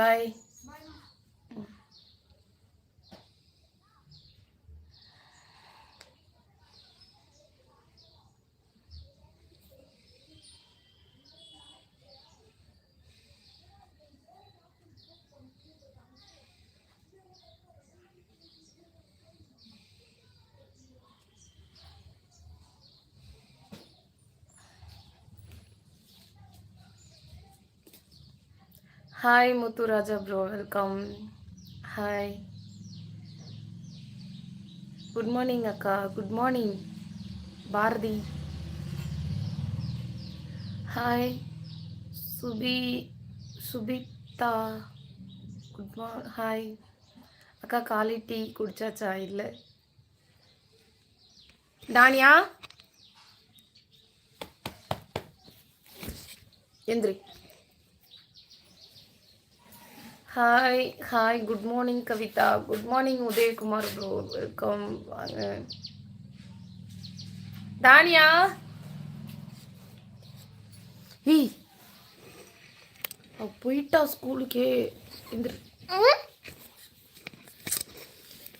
Bye hi Muthuraja bro welcome hi good morning அக்கா good morning Bharathi hi Subi Subitha good morning hi அக்கா காலி tea குடிச்சாச்சா இல்லை தானியா எந்திரி hi hi good morning Kavitha good morning Udhayakumar bro welcome வாங்க Tania he அவ போயிட்டா ஸ்கூலுக்கே. எந்திரி.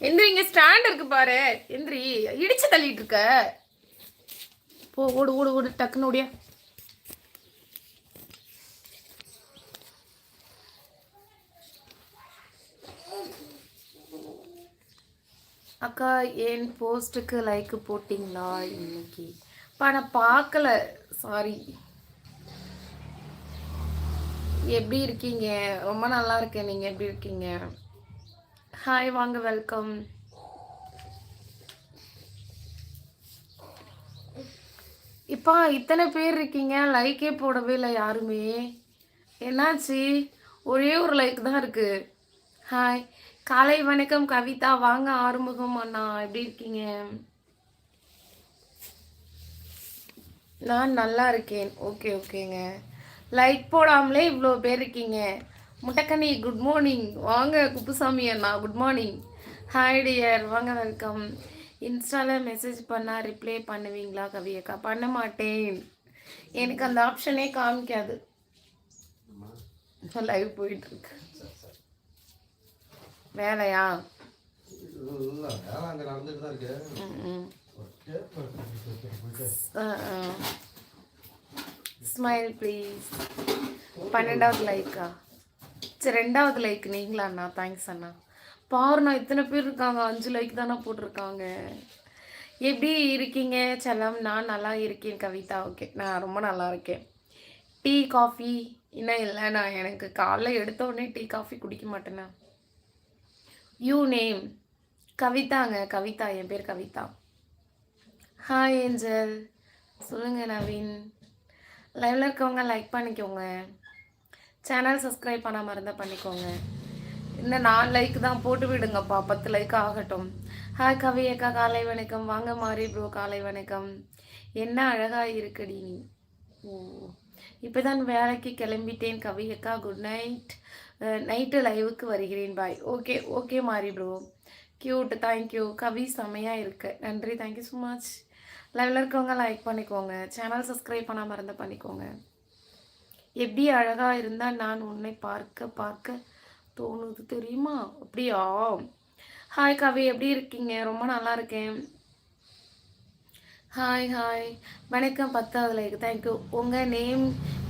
எந்திரி இங்கே ஸ்டாண்ட் இருக்கு பாரு. எந்திரி இடிச்சு தள்ளிட்டு இருக்க. போ ஓடு ஓடு ஓடு டக்குன்னு ஓடியா. அக்கா என் போஸ்ட்டுக்கு லைக்கு போட்டிங்களா? இன்னைக்கு. இப்போ நான் பார்க்கல. சாரி எப்படி இருக்கீங்க? ரொம்ப நல்லா இருக்கேன். நீங்கள் எப்படி இருக்கீங்க? ஹாய் வாங்க வெல்கம் இப்போ இத்தனை பேர் இருக்கீங்க. லைக்கே போடவே இல்லை யாருமே. என்னாச்சு? ஒரே ஒரு லைக் தான் இருக்குது ஹாய் காலை வணக்கம் கவிதா. வாங்க ஆறுமுகம் அண்ணா. எப்படி இருக்கீங்க? நான் நல்லா இருக்கேன். ஓகே ஓகேங்க. லைக் போடாமலே இவ்வளோ பேர் இருக்கீங்க. முட்டக்கனி குட் மார்னிங் வாங்க குப்புசாமி அண்ணா குட் மார்னிங் ஹாய் டியர் வாங்க வெல்கம் இன்ஸ்டாவில் மெசேஜ் பண்ணால் ரிப்ளை பண்ணுவீங்களா கவியக்கா பண்ண மாட்டேன். எனக்கு அந்த ஆப்ஷனே காமிக்காது. லைவ் போயிட்டுருக்கு வேலையா இல்ல, வேலை அங்க நடந்துட்டு தான் இருக்கு. ம் ஒரு tape இருக்கு. ஸ்மைல் ப்ளீஸ் பன்னெண்டாவது லைக்கா சரி ரெண்டாவது லைக் நீங்களா அண்ணா? தேங்க்ஸ் அண்ணா. பாருண்ணா இத்தனை பேர் இருக்காங்க. அஞ்சு லைக் தானே போட்டிருக்காங்க. எப்படி இருக்கீங்க? செல்லம் நான் நல்லா இருக்கேன் கவிதா. ஓகே நான் ரொம்ப நல்லா இருக்கேன். டீ காஃபி இன்னும் இல்லை நான் எனக்கு காலைல எடுத்த உடனே டீ காஃபி குடிக்க மாட்டேண்ணா. யூ நேம் கவிதாங்க கவிதா. என் பேர் கவிதா. ஹாய் ஏஞ்சல் சொல்லுங்கள் நவீன். லைவ்ல இருக்கவங்க லைக் பண்ணிக்கோங்க. சேனல் சப்ஸ்கிரைப் பண்ணாமல் இருந்தால் பண்ணிக்கோங்க. இந்த நாலு லைக் தான் போட்டு விடுங்கப்பா. பத்து லைக் ஆகட்டும். ஹாய் கவி அக்கா. காலை வணக்கம். வாங்க மாறி ப்ரோ காலை வணக்கம். என்ன அழகாக இருக்குடி நீ? ஓ. இப்போதான் வேலைக்கு கிளம்பிட்டேன் கவி அக்கா. குட் நைட் நைட்டு லைவுக்கு வருகிறேன். Bye. Okay okay Mari bro cute thank you Kavi செமையாக இருக்கு. நன்றி. தேங்க்யூ ஸோ மச் லைவ்ல இருக்கவங்க லைக் பண்ணிக்கோங்க. சேனல் சப்ஸ்கிரைப் பண்ணாமல் இருந்தால் பண்ணிக்கோங்க. எப்படி அழகாக இருந்தால் நான் உன்னை பார்க்க பார்க்க தோணுது தெரியுமா? அப்படியா? ஹாய் கவி எப்படி இருக்கீங்க? ரொம்ப நல்லா இருக்கேன். ஹாய் ஹாய் வணக்கம் பத்தாவது லைக் தேங்க்யூ உங்கள் நேம்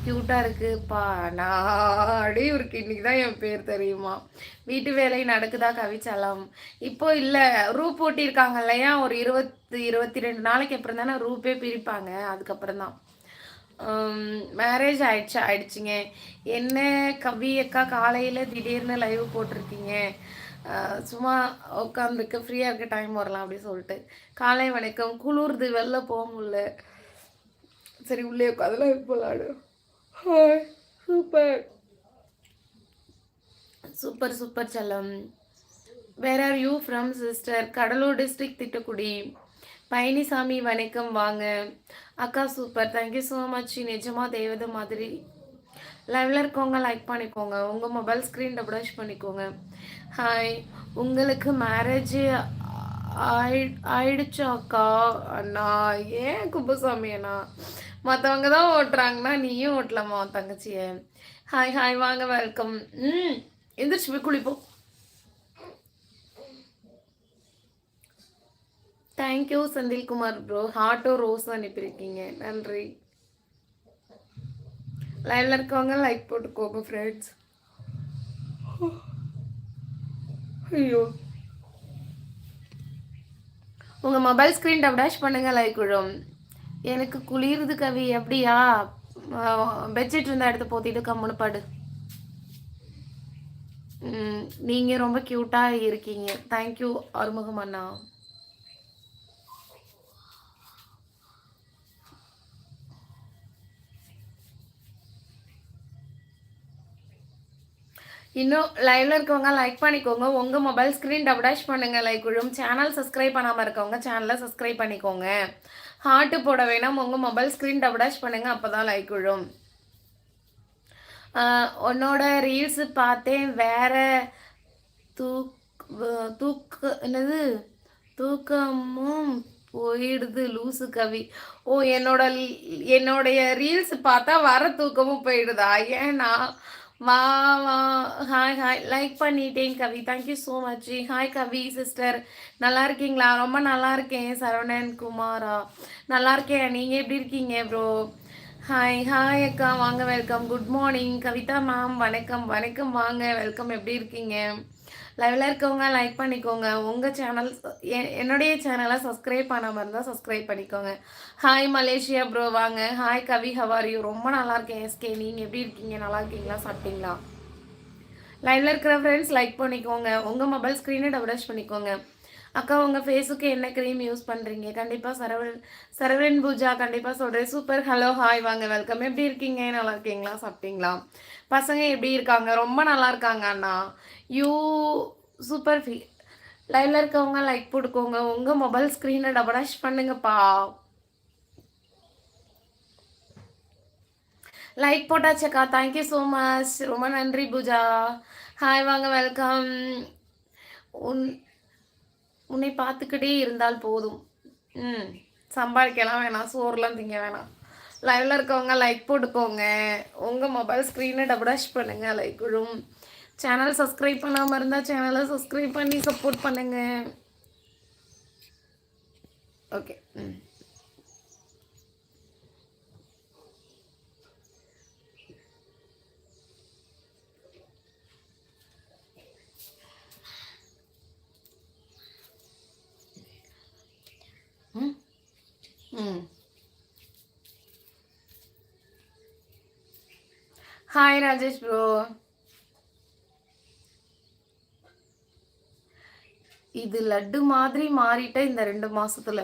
க்யூட்டாக இருக்குப்பா நாடி இருக்கு. இன்றைக்கி தான் என் பேர் தெரியுமா? வீட்டு வேலை நடக்குதா கவிச்சலம் இப்போ இல்லை ரூப் ஓட்டியிருக்காங்க இல்லையா ஒரு இருபத்தி இருபத்தி ரெண்டு நாளைக்கு அப்புறம் தானே ரூப்பே பிரிப்பாங்க? அதுக்கப்புறம் தான். மேரேஜ் ஆயிடுச்சு ஆயிடுச்சுங்க. என்ன கவி அக்கா காலையில் திடீர்னு லைவ் போட்டிருக்கீங்க? சும்மா உட்காந்துருக்கு ஃப்ரீயாக இருக்க டைம் வரலாம் அப்படின்னு சொல்லிட்டு. காலை வணக்கம். குளிர்து வெளில போக முடியல. சரி உள்ளே உட்காந்துலாம் போலாடு ஹாய் சூப்பர் சூப்பர் சூப்பர் செல்லம். Where are you from sister Cuddalore district Tittakudi. Palanisamy வணக்கம் வாங்க. அக்கா சூப்பர் தேங்க்யூ ஸோ மச் நிஜமா தெய்வத மாதிரி லைவ்ல இருக்கவங்க லைக் பண்ணிக்கோங்க. உங்கள் மொபைல் ஸ்க்ரீன் டபுளாஷ் பண்ணிக்கோங்க. ஹாய் உங்களுக்கு மேரேஜ் ஆயி ஆயிடுச்சு அண்ணா ஏன் குப்புசாமி அண்ணா? மற்றவங்க தான் ஓட்டுறாங்கன்னா நீயும் ஓட்டலாமா உன் தங்கச்சியை? ஹாய் ஹாய் வாங்க வெல்கம் ம் எந்திரிச்சு போய் குளிப்போம். தேங்க்யூ செந்தில்குமார் ப்ரோ ஹார்ட்டோ ரோஸ் அனுப்பியிருக்கீங்க. நன்றி. லைவ்ல இருக்கவங்க லைக் போட்டுக்கோங்க ஃப்ரெண்ட்ஸ் ஐயோ. உங்கள் மொபைல் ஸ்க்ரீன் டப்டாஷ் பண்ணுங்க லைக் விழும். எனக்கு குளிருது கவி அப்படியா? பெட்ஷீட் இருந்தால் எடுத்து போத்திட்டு கம்முனு படு. நீங்க ரொம்ப க்யூட்டாக இருக்கீங்க. தேங்க்யூ அருமுகம் அண்ணா. இன்னும் லைவ்ல இருக்கவங்க லைக் பண்ணிக்கோங்க. உங்க மொபைல் ஸ்கிரீன் டேஷ் பண்ணுங்க. லைக் விழும் சேனல் சப்ஸ்கிரைப் பண்ணாம இருக்கவங்க சேனலை சப்ஸ்கிரைப் பண்ணிக்கோங்க. ஹார்ட் போட வேணாம். உங்க மொபைல் ஸ்கிரீன் டேஷ் பண்ணுங்க. அப்பதான் லைக் விழும். ஆஹ் உன்னோட ரீல்ஸ் பார்த்தேன். வேற தூக் வ- என்னது? தூக்கமும் போயிடுது. லூசு கவி. ஓ என்னோட என்னுடைய ரீல்ஸ் பார்த்தா வர தூக்கமும் போயிடுதா? ஏன்னா வா வா ஹாய் ஹாய் லைக் பண்ணிட்டேன் Kavi. Thank you so much hi Kavi sister நல்லா இருக்கீங்களா? ரொம்ப நல்லா இருக்கேன் சரவணன் குமாரா. நல்லா இருக்கேன். நீங்கள் எப்படி இருக்கீங்க ப்ரோ ஹாய் ஹாய் அக்கா. வாங்க welcome good morning Kavitha ma'am வணக்கம். வணக்கம். வாங்க வெல்கம் எப்படி இருக்கீங்க? லைவ்ல இருக்கவங்க லைக் பண்ணிக்கோங்க. உங்கள் சேனல் என்னுடைய சேனலை சப்ஸ்கிரைப் பண்ணாமல் இருந்தால் சப்ஸ்கிரைப் பண்ணிக்கோங்க. ஹாய் மலேசியா ப்ரோ வாங்க. Hi Kavi. How are you ரொம்ப நல்லா இருக்கேன் எஸ்கே நீங்கள் எப்படி இருக்கீங்க? நல்லா இருக்கீங்களா? சாப்பிட்டீங்களா? லைவ்ல இருக்கிற ஃப்ரெண்ட்ஸ் லைக் பண்ணிக்கோங்க. உங்கள் மொபைல் ஸ்க்ரீனை டபுளாஷ் பண்ணிக்கோங்க. அக்கா உங்கள் ஃபேஸுக்கு என்ன க்ரீம் யூஸ் பண்ணுறீங்க கண்டிப்பாக சரவண் சரவணன் பூஜா கண்டிப்பாக சொல்கிறேன் சூப்பர் ஹலோ ஹாய் வாங்க வெல்கம் எப்படி இருக்கீங்க? நல்லா இருக்கீங்களா? சாப்பிட்டீங்களா? பசங்க எப்படி இருக்காங்க? ரொம்ப நல்லா இருக்காங்க அண்ணா. யூ சூப்பர் ஃபீ லைவ்ல இருக்கவங்க லைக் போட்டுக்கோங்க. உங்கள் மொபைல் ஸ்க்ரீனை டபுளாஷ் பண்ணுங்கப்பா. லைக் போட்டாச்சக்கா தேங்க்யூ ஸோ மச் ரொம்ப நன்றி பூஜா. ஹாய் வாங்க வெல்கம் உன் உன்னை பார்த்துக்கிட்டே இருந்தால் போதும். ம். சம்பாதிக்கலாம் வேணாம் சோறுலாம் திங்க வேணாம். லைவ்ல இருக்கவங்க லைக் போட்டுக்கோங்க. உங்கள் மொபைல் ஸ்க்ரீனை டபுளாஷ் பண்ணுங்கள் லைக் விழும். சேனல் சப்ஸ்கிரைப் பண்ணாமல் இருந்தால் சேனலை சப்ஸ்கிரைப் பண்ணி சப்போர்ட் பண்ணுங்கள் ஓகே ம். ஹாய் ராஜேஷ் ப்ரோ இது லட்டு மாதிரி மாறிட்ட இந்த ரெண்டு மாசத்துல.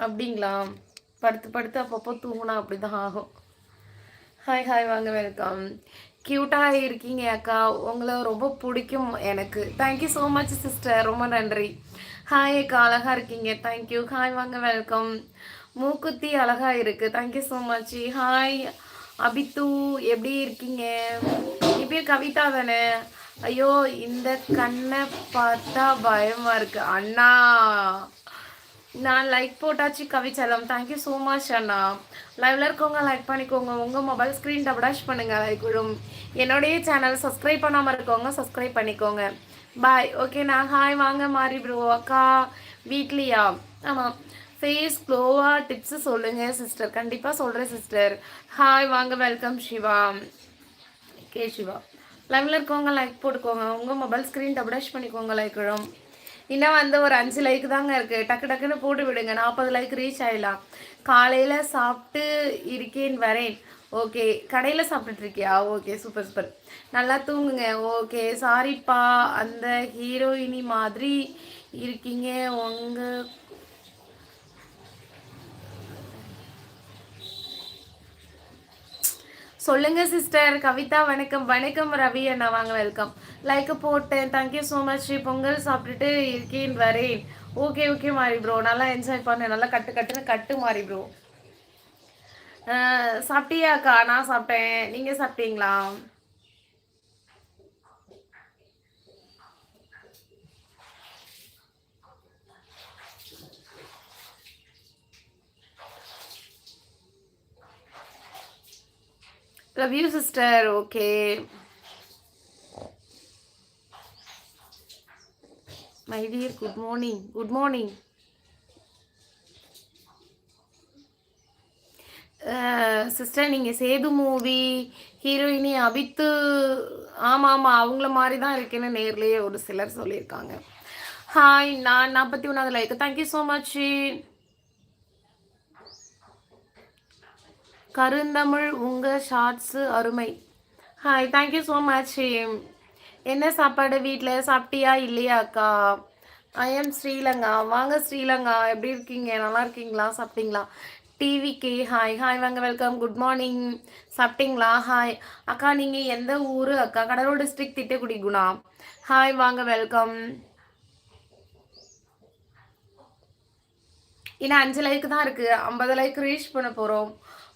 அப்படிங்களா? படுத்து படுத்து அப்பப்போ தூங்கினா அப்படிதான் ஆகும். ஹாய் ஹாய் வாங்க வெல்கம் க்யூட்டாக இருக்கீங்க அக்கா. உங்களை ரொம்ப பிடிக்கும் எனக்கு. தேங்க்யூ ஸோ மச் சிஸ்டர் ரொம்ப நன்றி. ஹாய் அக்கா. அழகா இருக்கீங்க. தேங்க்யூ ஹாய் வாங்க வெல்கம் மூக்குத்தி அழகா இருக்கு. Thank you so much hi அபித்து. எப்படி இருக்கீங்க? இப்பயே கவிதா தானே? ஐயோ இந்த கண்ணை பார்த்தா பயமா இருக்கு. அண்ணா! நான் லைக் போட்டாச்சு கவிச்சலம் தேங்க்யூ ஸோ மச் அண்ணா. லைவ்ல இருக்கவங்க லைக் பண்ணிக்கோங்க. உங்க மொபைல் ஸ்க்ரீன் டபுளாஷ் பண்ணுங்க. லைக் விடும். என்னுடைய சேனல் சப்ஸ்கிரைப் பண்ணாம இருக்கவங்க சப்ஸ்கிரைப் பண்ணிக்கோங்க. பாய் ஓகே நான் ஹாய் வாங்க மாறி ப்ரோ அக்கா வீட்லியா? ஆமாம் ஃபேஸ் க்ளோவா டிப்ஸ் சொல்லுங்க சிஸ்டர் கண்டிப்பா சொல்றேன் சிஸ்டர் ஹாய் வாங்க வெல்கம் சிவா. கே சிவா. லைவ்ல இருக்கவங்க லைக் போட்டுக்கோங்க. உங்க மொபைல் ஸ்க்ரீன் டேஷ் பண்ணிக்கோங்க லைக் விடும் இன்னும் வந்து ஒரு அஞ்சு லைக் தாங்க இருக்கு. டக்கு டக்குன்னு போட்டு விடுங்க. நாற்பது லைக் ரீச் ஆயிடலாம். காலையில சாப்பிட்டு இருக்கேன் வரேன். ஓகே கடையில் சாப்பிட்டுட்டு இருக்கியா? ஓகே சூப்பர் சூப்பர் நல்லா தூங்குங்க. ஓகே சாரிப்பா அந்த ஹீரோயினி மாதிரி இருக்கீங்க. உங்கள் சொல்லுங்க சிஸ்டர் கவிதா வணக்கம். வணக்கம் ரவி அண்ணா. வாங்க வெல்கம் லைக் போட்டேன். Thank you so much Pongal சாப்பிட்டுட்டு இருக்கேன் வரேன். ஓகே ஓகே மாறி ப்ரோ நல்லா என்ஜாய் பண்ணேன் நல்லா கட்டு கட்டுன்னு கட்டு மாறி ப்ரோ சாப்பிட்டியாக்கா? நான் சாப்பிட்டேன். நீங்கள் சாப்பிட்டீங்களா? Love you sister okay my dear good morning good morning sister நீங்கள் சேது மூவி ஹீரோயினி அபித்து ஆமாம் ஆமாம் அவங்கள மாதிரி தான் இருக்குன்னு நேர்லேயே ஒரு சிலர் சொல்லியிருக்காங்க. ஹாய் நான் நாற்பத்தி ஒன்றாவது like thank you so much Karunthamizh உங்கள் ஷார்ட்ஸு அருமை. ஹாய் தேங்க்யூ ஸோ மச் என்ன சாப்பாடு வீட்டில் சாப்பிட்டியா? இல்லையா அக்கா ஐ எம் ஸ்ரீலங்கா. வாங்க ஸ்ரீலங்கா. எப்படி இருக்கீங்க? நல்லா இருக்கீங்களா? சாப்பிட்டீங்களா? டிவிக்கு ஹாய் ஹாய் வாங்க வெல்கம் குட் மார்னிங் சாப்பிட்டீங்களா? ஹாய் அக்கா நீங்கள் எந்த ஊர்? அக்கா கடலூர் டிஸ்ட்ரிக்ட் திட்டக்குடி குணா ஹாய் வாங்க வெல்கம் இன்னும் அஞ்சு லைக்கு தான் இருக்குது ஐம்பது லைக் ரீச் பண்ண போகிறோம்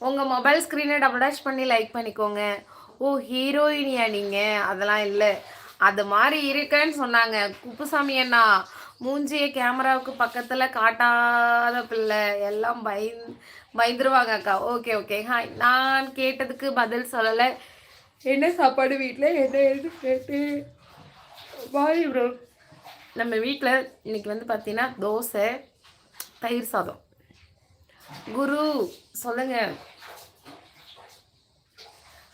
உங்கள் மொபைல் ஸ்க்ரீனை டபுள் டேஷ் பண்ணி லைக் பண்ணிக்கோங்க. ஓ ஹீரோயினியா நீங்கள் அதெல்லாம் இல்லை. அது மாதிரி இருக்கேன்னு சொன்னாங்க. குப்புசாமி அண்ணா மூஞ்சிய கேமராவுக்கு பக்கத்தில் காட்டாத பிள்ளை. எல்லாம் பய பயந்துருவாங்க அக்கா. ஓகே ஓகே ஹாய் நான் கேட்டதுக்கு பதில் சொல்லலை. என்ன சாப்பாடு வீட்டில் என்ன எது கேட்டு? பாய் ப்ரோ நம்ம வீட்டில் இன்னைக்கு வந்து பார்த்தீங்கன்னா தோசை தயிர் சாதம். குரு சொல்லுங்கள்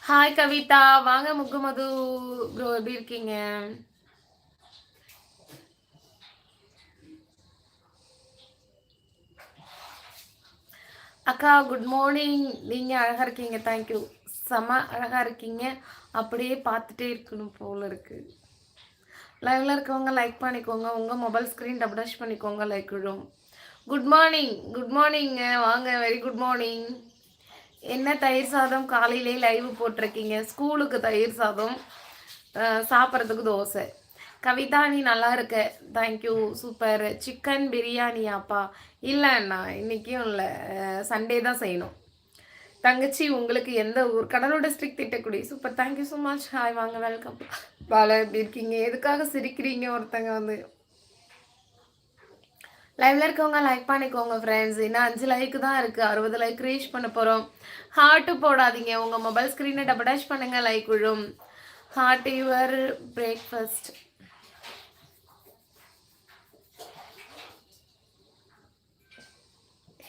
ஹாய் கவிதா வாங்க முகமது ப்ரோ எப்படி இருக்கீங்க? அக்கா குட் மார்னிங் நீங்கள் அழகாக இருக்கீங்க. தேங்க்யூ செம அழகாக இருக்கீங்க. அப்படியே பார்த்துட்டே இருக்கணும் போல இருக்கு. லைவ்ல இருக்கவங்க லைக் பண்ணிக்கோங்க. உங்கள் மொபைல் ஸ்க்ரீன் டபுள் டச் பண்ணிக்கோங்க லைக் விழும். குட் மார்னிங் குட் மார்னிங்க வாங்க. வெரி குட் மார்னிங் என்ன தயிர் சாதம் காலையிலே லைவ் போட்டிருக்கீங்க? ஸ்கூலுக்கு தயிர் சாதம் சாப்பிட்றதுக்கு தோசை. கவிதா நீ நல்லா இருக்க. தேங்க்யூ சூப்பர் சிக்கன் பிரியாணியாப்பா இல்லை அண்ணா இன்றைக்கும் இல்லை. சண்டே தான் செய்யணும். தங்கச்சி உங்களுக்கு எந்த ஊர்? Cuddalore district Tittakudi. Super thank you so much hi வாங்க வெல்கம் பாலா எப்படி இருக்கீங்க? எதுக்காக சிரிக்கிறீங்க? ஒருத்தங்க வந்து லைவ்ல இருக்கவங்க லைக் பண்ணிக்கோங்க ஃப்ரெண்ட்ஸ் இன்னும் அஞ்சு லைக் தான் இருக்கு. அறுபது லைக் ரீச் பண்ண போறோம். ஹார்ட்டு போடாதீங்க. உங்க மொபைல் ஸ்கிரீனை டபுள் டேஷ் பண்ணுங்க லைக் விழும். Had your breakfast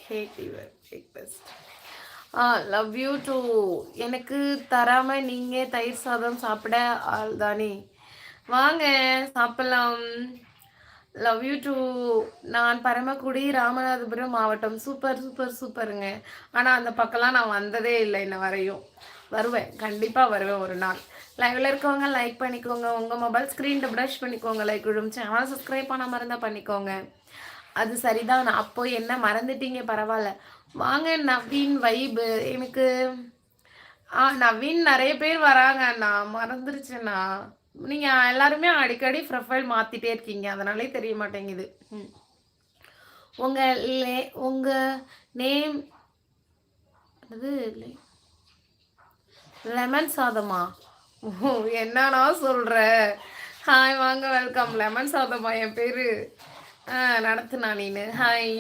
had your breakfast ah love you too எனக்கு தராம நீங்க தயிர் சாதம் சாப்பிட ஆள் தானே. வாங்க சாப்பிடலாம். லவ் யூ டு நான் பரமக்குடி ராமநாதபுரம் மாவட்டம். சூப்பர் சூப்பர் சூப்பருங்க. ஆனால் அந்த பக்கம்லாம் நான் வந்ததே இல்லை இன்ன வரையும். வருவேன். கண்டிப்பாக வருவேன் ஒரு நாள். லைவ்ல இருக்கவங்க லைக் பண்ணிக்கோங்க. உங்கள் மொபைல் ஸ்க்ரீனில் ப்ரஷ் பண்ணிக்கோங்க. லைக் விழும் சேனல் சப்ஸ்கிரைப் பண்ணாமல் இருந்தால் பண்ணிக்கோங்க. அது சரிதான். நான் அப்போ என்ன மறந்துட்டீங்க? பரவாயில்ல. வாங்க நவீன் வைபு எனக்கு ஆ நவீன் நிறைய பேர் வராங்க அண்ணா. மறந்துருச்சுண்ணா. நீங்கள் எல்லாருமே அடிக்கடி ப்ரொஃபைல் மாற்றிட்டே இருக்கீங்க. அதனாலே தெரிய மாட்டேங்குது. ம். உங்கள் லே உங்கள் நேம் அது லெமன் சாதமா? ஓ என்னண்ணா சொல்கிற ஹாய் வாங்க வெல்கம் லெமன் சாதமா என் பேர். நடத்துனா நீனு. ஹாய்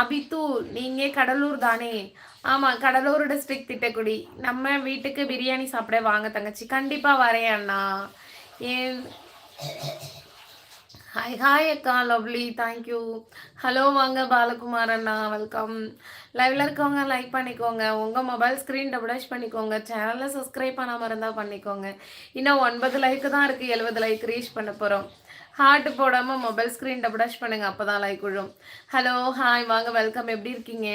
அபித்து நீங்கள் கடலூர் தானே? ஆமாம் கடலூர் டிஸ்ட்ரிக்ட் திட்டக்குடி. நம்ம வீட்டுக்கு பிரியாணி சாப்பிட வாங்க தங்கச்சி. கண்டிப்பாக வரேன் அண்ணா. ஏன்? ஹாய் ஹாய் அக்கா. லவ்லி தேங்க்யூ ஹலோ வாங்க பாலகுமார் அண்ணா. வெல்கம் லைவ்ல இருக்கவங்க லைக் பண்ணிக்கோங்க. உங்கள் மொபைல் ஸ்க்ரீன் டபுள் பண்ணிக்கோங்க. சேனலில் சப்ஸ்கிரைப் பண்ணாமல் இருந்தால் பண்ணிக்கோங்க. இன்னும் ஒன்பது லைக்கு தான் இருக்குது எழுபது லைக் ரீச் பண்ண போகிறோம் ஹார்ட் போடாமல் மொபைல் ஸ்க்ரீன் டபுள் பண்ணுங்க அப்போ தான் லைக் விழும் ஹலோ ஹாய் வாங்க வெல்கம் எப்படி இருக்கீங்க?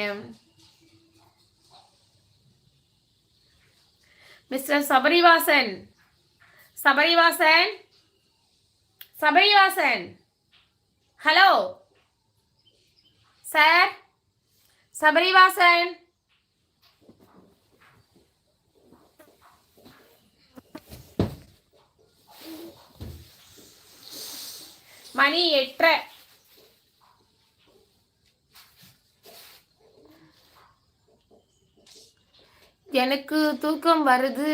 Mister Sabarivasan. Sabarivasan? Sabarivasan. Hello sir Sabarivasan? மணி எட்டரை எனக்கு தூக்கம் வருது.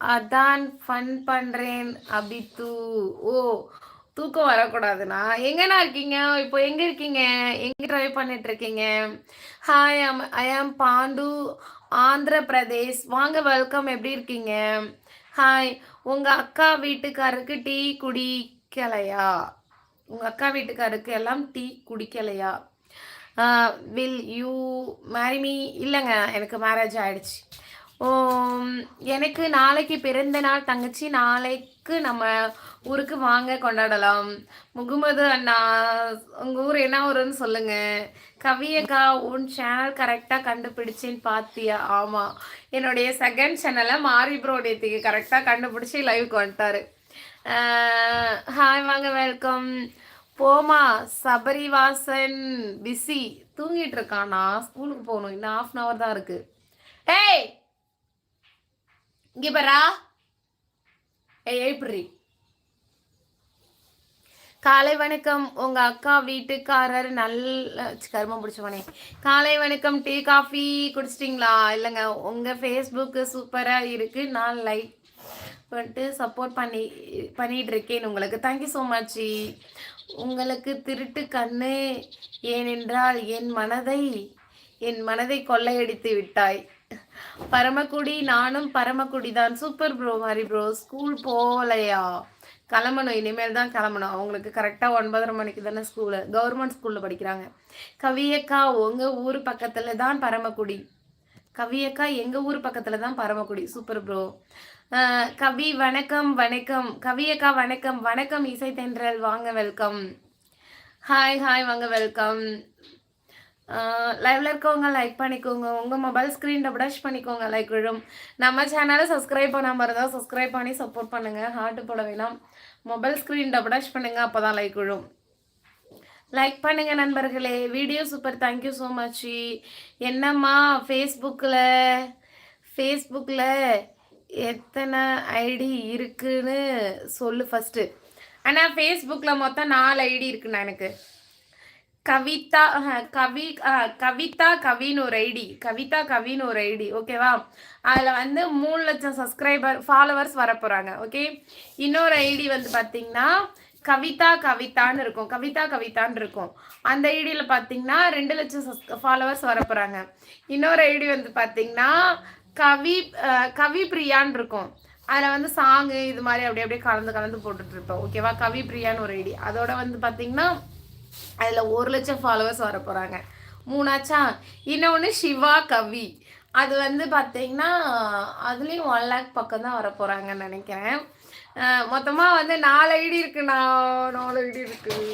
அதான் ஃபன் பண்ணுறேன் அபித்து. ஓ தூக்கம் வரக்கூடாதுண்ணா. எங்கண்ணா இருக்கீங்க? இப்போ எங்கே இருக்கீங்க? எங்கே ட்ரை பண்ணிட்டு இருக்கீங்க? ஹாய் ஐ ஆம் பாண்டு ஆந்திர பிரதேஷ் வாங்க வெல்கம் எப்படி இருக்கீங்க? ஹாய் உங்கள் அக்கா வீட்டுக்காரருக்கு டீ குடி. குடிக்கலையா? உங்கள் அக்கா வீட்டுக்காருக்கு எல்லாம் டீ குடிக்கலையா? வில் யூ மேரி மீ இல்லைங்க எனக்கு மேரேஜ் ஆயிடுச்சு. ஓ எனக்கு நாளைக்கு பிறந்த நாள் தங்கச்சி நாளைக்கு நம்ம ஊருக்கு வாங்க கொண்டாடலாம். முகமது அண்ணா உங்கள் ஊர் என்ன ஊருன்னு சொல்லுங்கள் கவியக்கா உன் சேனல் கரெக்டாக கண்டுபிடிச்சின்னு பார்த்தியா ஆமாம் என்னுடைய செகண்ட் சேனலை மாரி ப்ரோ நேத்திக்கு கரெக்டாக கண்டுபிடிச்சி லைவுக்கு வந்துட்டாரு ஹாய் வாங்க வெல்கம் போமா சபரிவாசன் பிஸி தூங்கிட்டு இருக்கானா ஸ்கூலுக்கு போகணும். இன்னும் ஆஃப் அன் அவர் தான் இருக்கு. ஏய் இங்கே பரா. ஏய் எழுப்பிடுறி காலை வணக்கம். உங்க அக்கா வீட்டுக்காரர் நல்ல கருமம் பிடிச்சவனே. காலை வணக்கம் டீ காஃபி குடிச்சிட்டிங்களா? இல்லைங்க உங்க ஃபேஸ்புக்கு சூப்பராக இருக்கு. நான் லைக் வந்துட்டு சப்போர்ட் பண்ணி பண்ணிகிட்ருக்கேன் இருக்கேன் உங்களுக்கு தேங்க்யூ ஸோ மச் உங்களுக்கு திருட்டு கண்ணு ஏனென்றால் என் மனதை என் மனதை கொள்ளையடித்து விட்டாய். பரமக்குடி நானும் பரமக்குடி தான். சூப்பர் ப்ரோ மாதிரி ப்ரோ ஸ்கூல் போகலையா கிளம்பணும். இனிமேல் தான் கிளம்பணும். அவங்களுக்கு கரெக்டாக ஒன்பதரை மணிக்கு தானே ஸ்கூலு கவர்மெண்ட் ஸ்கூலில் படிக்கிறாங்க. கவியக்கா உங்கள் ஊர் பக்கத்தில் தான் பரமக்குடி. கவியக்கா எங்கள் ஊர் பக்கத்தில் தான் பரமக்குடி. சூப்பர் ப்ரோ கவி வணக்கம் வணக்கம். கவியக்கா வணக்கம். வணக்கம் இசை தென்றல். வாங்க வெல்கம். ஹாய் ஹாய் வாங்க வெல்கம். லைவ்ல இருக்கவங்க லைக் பண்ணிக்கோங்க. உங்கள் மொபைல் ஸ்க்ரீன் ப்ரஷ் பண்ணிக்கோங்க லைக் விழும். நம்ம சேனலை சப்ஸ்கிரைப் பண்ணாமல் இருந்தால் சப்ஸ்கிரைப் பண்ணி சப்போர்ட் பண்ணுங்கள் ஹார்ட் போட வேணாம். மொபைல் ஸ்க்ரீன் ப்ரஷ் பண்ணுங்க அப்போ தான் லைக் விழும். லைக் பண்ணுங்க நண்பர்களே. Video super thank you so much என்னம்மா ஃபேஸ்புக்கில் ஃபேஸ்புக்கில் எத்தனை ஐடி இருக்குன்னு சொல்லு ஃபஸ்ட்டு ஆனால் ஃபேஸ்புக்கில் மொத்தம் நாலு ஐடி இருக்குண்ணா எனக்கு. கவிதா கவி கவிதா கவின்னு ஒரு ஐடி. கவிதா கவின்னு ஒரு ஐடி ஓகேவா? அதில் வந்து மூணு லட்சம் சப்ஸ்கிரைபர் ஃபாலோவர்ஸ் வர போகிறாங்க ஓகே? இன்னொரு ஐடி வந்து பார்த்தீங்கன்னா கவிதா கவிதான்னு இருக்கும். கவிதா கவிதான்னு இருக்கும். அந்த ஐடியில் பார்த்தீங்கன்னா ரெண்டு லட்சம் ஃபாலோவர்ஸ் வர போகிறாங்க இன்னொரு ஐடி வந்து பார்த்தீங்கன்னா கவி கவி பிரியான்னு இருக்கும். அதில் வந்து சாங்கு இது மாதிரி அப்படியே அப்படியே கலந்து கலந்து போட்டுட்டு ஓகேவா கவி பிரியான்னு ஒரு ஐடி அதோட வந்து பார்த்தீங்கன்னா அதில் ஒரு லட்சம் ஃபாலோவர்ஸ் வர போகிறாங்க மூணாச்சா? இன்னொன்று சிவா கவி. அது வந்து பார்த்தீங்கன்னா அதுலேயும் ஒன் லேக் பக்கம் தான் வர போகிறாங்கன்னு நினைக்கிறேன். மொத்தமாக வந்து நாலு ஐடி இருக்குண்ணா நாலு ஐடி இருக்குது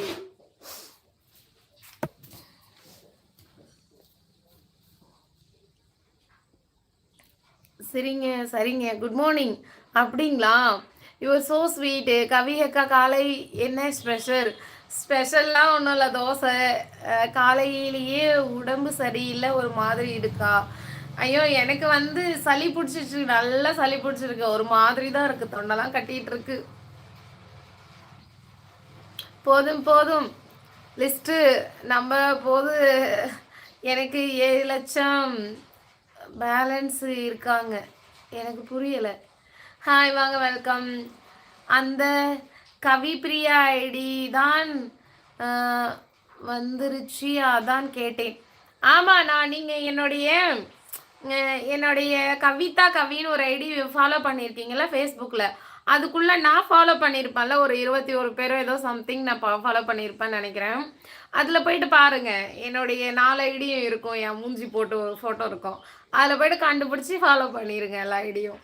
சரிங்க சரிங்க. குட் மார்னிங் அப்படிங்களா? யுவர் ஸோ ஸ்வீட்டு கவி அக்கா காலை என்ன ஸ்பெஷல் ஸ்பெஷல்லாம் ஒன்றும் இல்லை தோசை. காலையிலேயே உடம்பு சரியில்லை ஒரு மாதிரி இருக்கா? ஐயோ எனக்கு வந்து சளி பிடிச்சிச்சு நல்லா சளி பிடிச்சிருக்கு. ஒரு மாதிரி தான் இருக்கு. தொண்டெல்லாம் கட்டிகிட்டு இருக்கு போதும் போதும். லிஸ்ட்டு நம்ம போது எனக்கு ஏழு லட்சம். பேலன்ஸ் இருக்காங்க. எனக்கு புரியலை. ஹாய் வாங்க வெல்கம் அந்த கவிப்பிரியா ஐடி தான் வந்துருச்சு அதான் கேட்டேன். ஆமாம் நான் நீங்கள் என்னுடைய என்னுடைய கவிதா கவின்னு ஒரு ஐடி ஃபாலோ பண்ணியிருக்கீங்களா ஃபேஸ்புக்கில் அதுக்குள்ளே நான் ஃபாலோ பண்ணியிருப்பேன்ல ஒரு இருபத்தி ஒரு பேரோ ஏதோ சம்திங் நான் ஃபாலோ பண்ணியிருப்பேன்னு நினைக்கிறேன். அதில் போயிட்டு பாருங்கள் என்னுடைய நாலு ஐடியும் இருக்கும் என் மூஞ்சி போட்டு ஒரு ஃபோட்டோ இருக்கும். அதில் போய்ட்டு கண்டுபிடிச்சி ஃபாலோ பண்ணிடுங்க எல்லா ஐடியும்.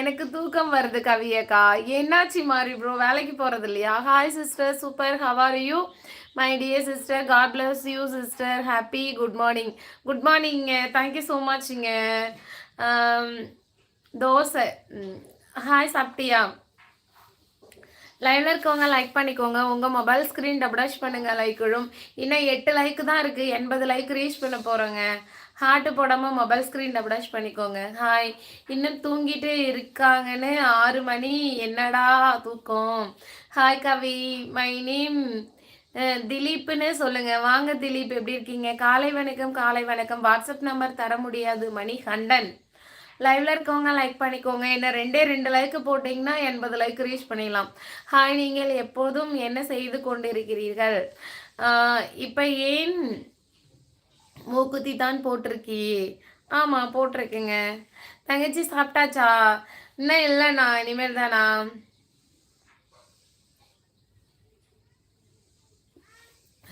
எனக்கு தூக்கம் வருது கவியக்கா என்னாச்சு மாறி ப்ரோ வேலைக்கு போகிறது இல்லையா? Hi sister super how are you my dear sister god bless you sister happy good morning good மார்னிங்க thank you so மச்ங்க தோசை. ஹாய் சாப்பிட்டியா? லைவ்ல இருக்கவங்க லைக் பண்ணிக்கோங்க. உங்க மொபைல் ஸ்கிரீன் டபுடாஷ் பண்ணுங்க லைக் விழும் இன்னும் எட்டு லைக் தான் இருக்கு. எண்பது லைக் ரீச் பண்ண போறோங்க. ஹார்ட் போடாமல் மொபைல் ஸ்க்ரீன் டபுடாஷ் பண்ணிக்கோங்க. ஹாய் இன்னும் தூங்கிட்டு இருக்காங்கன்னு ஆறு மணி. என்னடா தூக்கம்? ஹாய் கவி. மை நேம் திலீப்னு சொல்லுங்க. வாங்க திலீப். எப்படி இருக்கீங்க? காலை வணக்கம் காலை வணக்கம். வாட்ஸ்அப் நம்பர் தர முடியாது. மணி ஹண்டன் லைவ்ல இருக்கவங்க லைக் பண்ணிக்கோங்க. என்ன ரெண்டே ரெண்டு லைக் போட்டிங்கன்னா எண்பது லைக் ரீச் பண்ணிடலாம். ஹாய் நீங்கள் எப்போதும் என்ன செய்து கொண்டிருக்கிறீர்கள்? இப்போ ஏன் மூக்குத்தி தான் போட்டிருக்கியே ஆமாம் போட்டிருக்கேங்க. தங்கச்சி சாப்பிட்டாச்சா? இன்னும் இல்லைண்ணா இனிமேல் தானா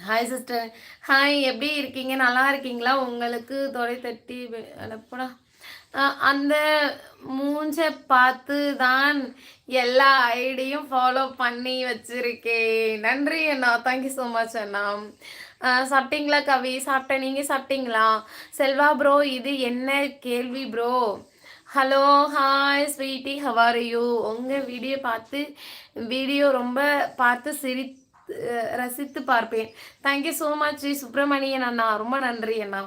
ஹாய் சிஸ்டர் ஹாய் எப்படி இருக்கீங்க? நல்லா இருக்கீங்களா? உங்களுக்கு தொலை தட்டி வெ- அந்த மூஞ்சை பார்த்து தான் எல்லா ஐடியும் ஃபாலோ பண்ணி வச்சிருக்கேன். நன்றி அண்ணா. தேங்க்யூ ஸோ மச் அண்ணா. சாப்பிட்டீங்களா கவி? சாப்பிட்டேன் நீங்கள் சாப்பிட்டீங்களா? செல்வா ப்ரோ இது என்ன கேள்வி bro hello hi sweety how are you உங்கள் வீடியோ பார்த்து வீடியோ ரொம்ப பார்த்து சிரி ரசித்து பார்ப்பேன். Thank you so much Sri Subramanian அண்ணா. ரொம்ப நன்றி அண்ணா.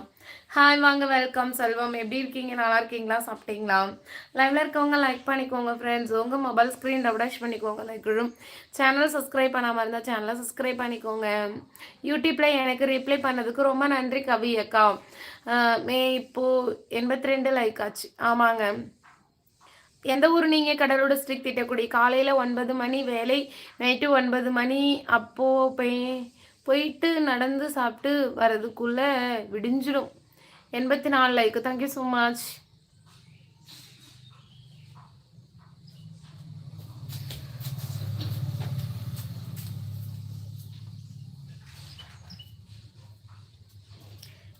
ஹாய் வாங்க வெல்கம் செல்வம் எப்படி இருக்கீங்க? நல்லா இருக்கீங்களா? சாப்பிட்டீங்களா? லைவ்ல இருக்கவங்க லைக் பண்ணிக்கோங்க ஃப்ரெண்ட்ஸ் உங்கள் மொபைல் ஸ்க்ரீன் டபுடாஷ் பண்ணிக்கோங்க லைக் சேனல் சப்ஸ்கிரைப் பண்ணாமல் இருந்தால் சேனலை சப்ஸ்கிரைப் பண்ணிக்கோங்க. யூடியூப்ல எனக்கு ரிப்ளை பண்ணதுக்கு ரொம்ப நன்றி கவி அக்கா. மே இப்போது எண்பத்தி ரெண்டு லைக் ஆச்சு. ஆமாங்க. எந்த ஊர் நீங்கள் கடலூர் டிஸ்ட்ரிக்ட் திட்டக்குடி. காலையில் ஒன்பது மணி வேலை நைட்டு ஒன்பது மணி. அப்போது போய் போயிட்டு நடந்து சாப்பிட்டு வரதுக்குள்ளே விடிஞ்சிடும் எண்பத்தி நாலு லைக் தேங்க்யூ ஸோ மச்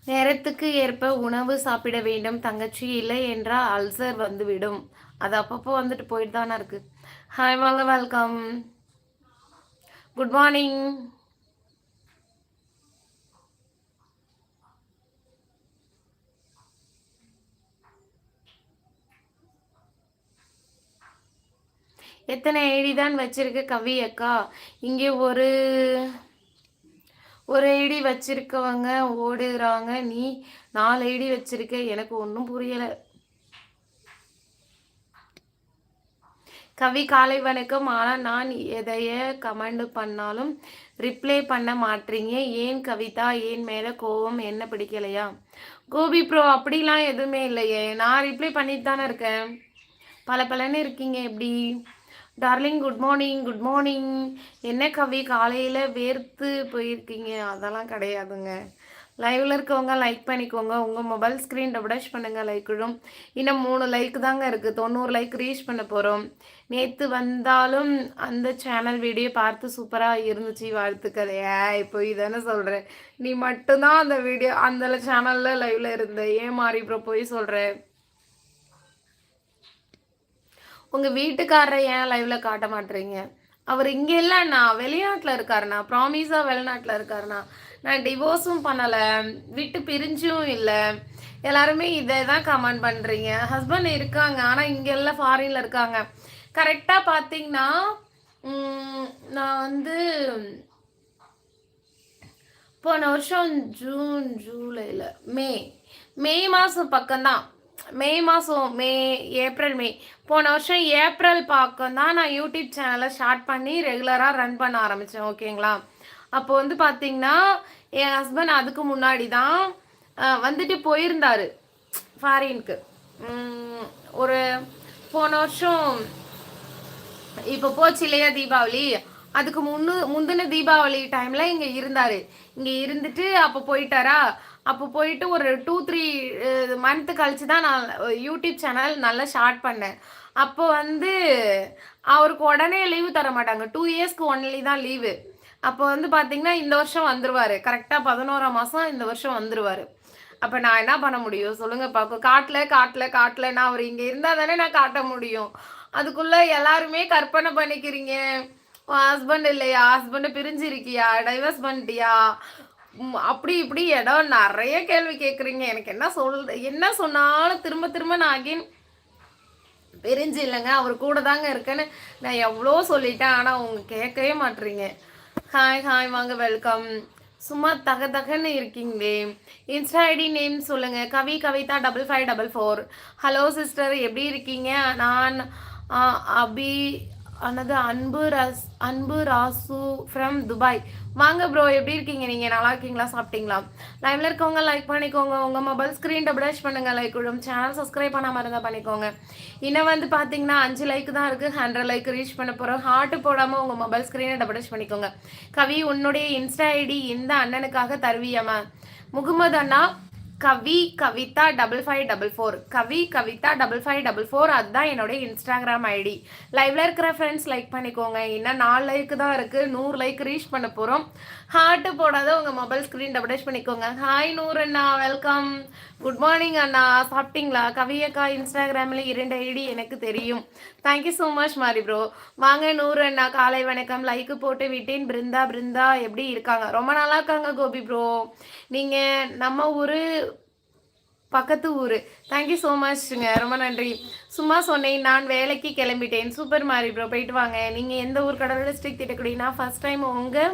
நேரத்துக்கு ஏற்ப உணவு சாப்பிட வேண்டும். தங்கச்சி இல்லை என்றால் அல்சர் வந்துவிடும். அது அப்பப்போ வந்துட்டு போயிட்டு தானே இருக்கு. ஹாய் வாங்க வெல்கம் குட் மார்னிங் எத்தனை ஐடி தான் வச்சிருக்க கவி அக்கா? இங்கே ஒரு ஒரு ஐடி வச்சிருக்கவங்க ஓடுறாங்க. நீ நாலு ஐடி வச்சிருக்க. எனக்கு ஒன்றும் புரியல. கவி காலை வணக்கம். ஆனால் நான் எதைய கமெண்ட் பண்ணாலும் ரிப்ளை பண்ண மாட்டீங்க. ஏன் கவிதா? ஏன் மேலே கோவம் என்ன பிடிக்கலையா? கோபி ப்ரோ அப்படிலாம் எதுவுமே இல்லையே. நான் ரிப்ளை பண்ணிட்டு தானே இருக்கேன். பல பலன்னு இருக்கீங்க எப்படி? Darling good morning good morning என்ன கவி? காலையில் வேர்த்து போயிருக்கீங்க. அதெல்லாம் கிடையாதுங்க. லைவில் இருக்கவங்க லைக் பண்ணிக்கோங்க. உங்கள் மொபைல் ஸ்க்ரீன் டபுடஷ் பண்ணுங்கள் லைக் விழும் இன்னும் மூணு லைக் தாங்க இருக்குது தொண்ணூறு லைக் ரீச் பண்ண போகிறோம் நேற்று வந்தாலும் அந்த சேனல் வீடியோ பார்த்து சூப்பராக இருந்துச்சு. வாழ்த்துக்கள். ஏ இப்போ இதானே சொல்கிறேன் நீ மட்டும்தான் அந்த வீடியோ அந்த சேனலில் லைவில் இருந்த. ஏன் மாறி இப்போ போய் சொல்கிற உங்க வீட்டுக்காரரை ஏன் லைவ்ல காட்ட மாட்டுறீங்க? அவர் இங்க இல்லைண்ணா வெளிநாட்டுல இருக்காருண்ணா. ப்ராமிஸா வெளிநாட்டுல இருக்காருண்ணா. நான் டிவோர்ஸும் பண்ணல. விட்டு பிரிஞ்சும் இல்லை. எல்லாருமே இதை தான் கமெண்ட் பண்றீங்க. ஹஸ்பண்ட் இருக்காங்க ஆனா இங்க எல்லாம் ஃபாரின்ல இருக்காங்க. கரெக்டா பாத்தீங்கன்னா நான் வந்து போன வருஷம் ஜூன் ஜூலையில் மே மே மாதம் பக்கம்தான். மே மாதம் மே ஏப்ரல் மே. போன வருஷம் ஏப்ரல் பக்கம் தான் நான் யூடியூப் சேனலை ஸ்டார்ட் பண்ணி ரெகுலராக ரன் பண்ண ஆரம்பித்தேன் ஓகேங்களா? அப்போ வந்து பார்த்தீங்கன்னா என் ஹஸ்பண்ட் அதுக்கு முன்னாடி தான் வந்துட்டு போயிருந்தாரு ஃபாரினுக்கு. ஒரு போன வருஷம் இப்போ போச்சு இல்லையா தீபாவளி? அதுக்கு முன்னு முந்தின தீபாவளி டைம்ல இங்க இருந்தாரு. இங்க இருந்துட்டு அப்போ போயிட்டாரா? அப்போ போயிட்டு ஒரு டூ த்ரீ மந்த் கழிச்சு தான் நான் யூடியூப் சேனல் நல்லா ஸ்டார்ட் பண்ணேன். அப்போ வந்து அவருக்கு உடனே லீவு தர மாட்டாங்க. டூ இயர்ஸ்க்கு ஒன்லி தான் லீவு அப்போ வந்து பார்த்தீங்கன்னா இந்த வருஷம் வந்துருவாரு. கரெக்டாக பதினோராம் மாதம் இந்த வருஷம் வந்துருவாரு. அப்போ நான் என்ன பண்ண முடியும்? சொல்லுங்க பார்க்கும் காட்டில் காட்டில் காட்டில். நான் அவர் இங்கே இருந்தால் தானே நான் காட்ட முடியும். அதுக்குள்ளே எல்லாருமே கற்பனை பண்ணிக்கிறீங்க. ஹஸ்பண்ட் இல்லையா? ஹஸ்பண்டை பிரிஞ்சு இருக்கியா டைவர்ஸ் பண்ணிட்டியா அப்படி இப்படி இடம் நிறைய கேள்வி கேட்குறீங்க எனக்கு என்ன சொல் என்ன சொன்னாலும் திரும்ப திரும்ப நான் அகைன் பிரிஞ்சு இல்லைங்க. அவர் கூட தாங்க இருக்கேன்னு நான் எவ்வளோ சொல்லிட்டேன் ஆனால் அவங்க கேட்கவே மாட்றீங்க ஹாய் ஹாய் வாங்க வெல்கம் சும்மா தக தகன்னு இருக்கீங்களே. இன்ஸ்டா ஐடி நேம் சொல்லுங்கள் Kavi Kavitha double five double four hello sister எப்படி இருக்கீங்க? நான் அபி அனது அன்பு ரஸ் அன்பு ராசு ஃப்ரம் துபாய். வாங்க ப்ரோ எப்படி இருக்கீங்க? நீங்கள் நல்லா இருக்கீங்களா? சாப்பிட்டீங்களா? லைவ்ல இருக்கவங்க லைக் பண்ணிக்கோங்க. உங்கள் மொபைல் ஸ்க்ரீன் டபுளாஷ் பண்ணுங்கள் லைக் விடும். சேனல் சப்ஸ்கிரைப் பண்ணாமல் இருந்தால் பண்ணிக்கோங்க. இன்னும் வந்து பார்த்தீங்கன்னா அஞ்சு லைக் தான் இருக்குது ஹண்ட்ரட் லைக் ரீச் பண்ண போகிறோம் ஹார்ட் போடாமல் உங்கள் மொபைல் ஸ்க்ரீனை டபுளாஷ் பண்ணிக்கோங்க. கவி உன்னுடைய இன்ஸ்டா ஐடி இந்த அண்ணனுக்காக தருவியம்மா. முகமது அண்ணா Kavi Kavitha double five double four Kavi Kavitha double five double four அதுதான் என்னுடைய இன்ஸ்டாகிராம் ஐடி லைவ்ல இருக்கிற ஃப்ரெண்ட்ஸ் லைக் பண்ணிக்கோங்க. இன்னும் நாலு லைக் தான் இருக்குது நூறு லைக் ரீச் பண்ண போகிறோம் ஹார்ட்டு போடாத உங்கள் மொபைல் ஸ்க்ரீன் டபுடேஷ் பண்ணிக்கோங்க. ஹாய் நூறு அண்ணா வெல்கம் குட் மார்னிங் அண்ணா. சாப்பிட்டீங்களா? கவியக்கா இன்ஸ்டாகிராமில் இரண்டு ஐடி எனக்கு தெரியும். Thank you so much Mari bro வாங்க நூறு அண்ணா காலை வணக்கம். லைக்கு போட்டு விட்டேன். பிருந்தா பிருந்தா எப்படி இருக்காங்க? ரொம்ப நல்லா இருக்காங்க கோபி ப்ரோ நீங்கள் நம்ம ஊர் பக்கத்து ஊர். தேங்க்யூ ஸோ மச்ங்க ரொம்ப நன்றி. சும்மா சொன்னேன் நான் வேலைக்கு கிளம்பிட்டேன். சூப்பர் மாரி ப்ரோ போயிட்டு வாங்க. நீங்கள் எந்த ஊர் கடலூர் டிஸ்ட்ரிக்ட் திட்டக்கூடியன்னா ஃபஸ்ட் ஃபர்ஸ்ட் டைம் உங்கள்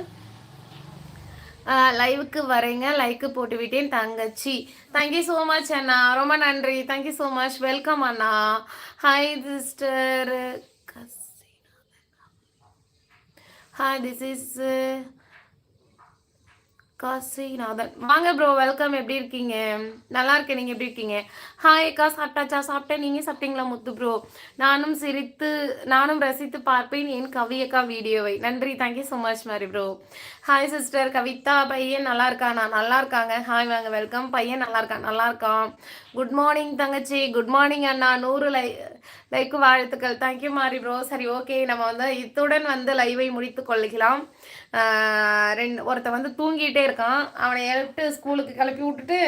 லைவுக்கு வரேங்க. லைக்கு போட்டு விட்டேன் தங்கச்சி தேங்க்யூ ஸோ மச் அண்ணா. ரொம்ப நன்றி. Thank you so much welcome Anna. Hi sister hi this is Kasinathan வாங்க ப்ரோ வெல்கம் எப்படி இருக்கீங்க? நல்லா இருக்கேன். நீங்கள் எப்படி இருக்கீங்க? ஹாய் அக்கா சாப்பிட்டாச்சா? சாப்பிட்டேன். நீங்கள் சாப்பிட்டீங்களா முத்து ப்ரோ நானும் சிரித்து நானும் ரசித்து பார்ப்பேன் என் கவியக்கா வீடியோவை. நன்றி. Thank you so much Mari bro hi sister Kavitha பையன் நல்லா இருக்கானா. நல்லா இருக்காங்க. ஹாய் வாங்க வெல்கம் பையன் நல்லா இருக்கான். நல்லா இருக்கான். குட் மார்னிங் தங்கச்சி. குட் மார்னிங் அண்ணா. நூறு லை லைக்கு வாழ்த்துக்கள். தேங்க்யூ மாரி ப்ரோ சரி ஓகே நம்ம வந்து இத்துடன் வந்து லைவை முடித்து கொள்ளுக்கலாம் ரெண்டு ஒருத்தன் வந்து தூங்கிட்டே இருக்கான். அவனை எழுப்பிட்டு ஸ்கூலுக்கு கிளப்பி விட்டுட்டு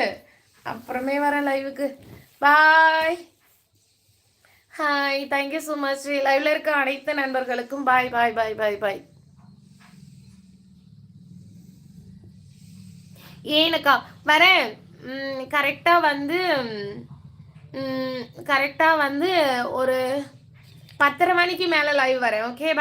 அப்புறமே வரேன் லைவுக்கு bye hi thank you so much லைவ்ல இருக்க அனைத்து நண்பர்களுக்கும் பாய் பாய் பாய் பாய் பாய் ஏனக்கா வரேன். கரெக்டாக வந்து கரெக்டாக வந்து ஒரு பத்தரை மணிக்கு மேலே லைவ் வரேன். ஓகே பா